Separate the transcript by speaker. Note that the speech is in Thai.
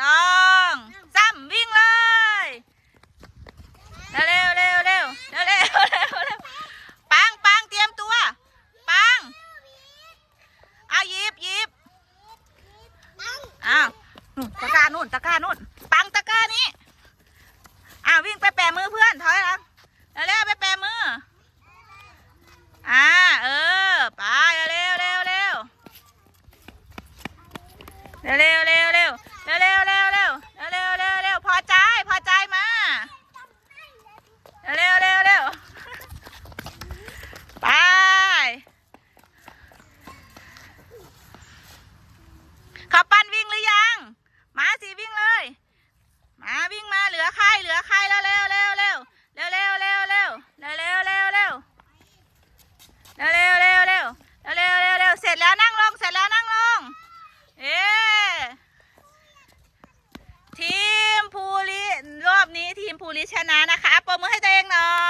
Speaker 1: สองสามวิ่งเลยเร็วเร็วเร็วเร็วเร็วเร็วปังปังเตรียมตัวปังเอาหยิบหยิบอ้าวตะกรานู่นตะกรานู่นปังตะกรานี้อ้าววิ่งไปแปะมือเพื่อนถอยหลังเร็วไปแปะมืออ่าเออไปเร็วเร็วเร็วเร็วเร็ว มภูริรอบนี้ทีมภูริชนะนะคะปรบมือให้ตัวเองหน่อ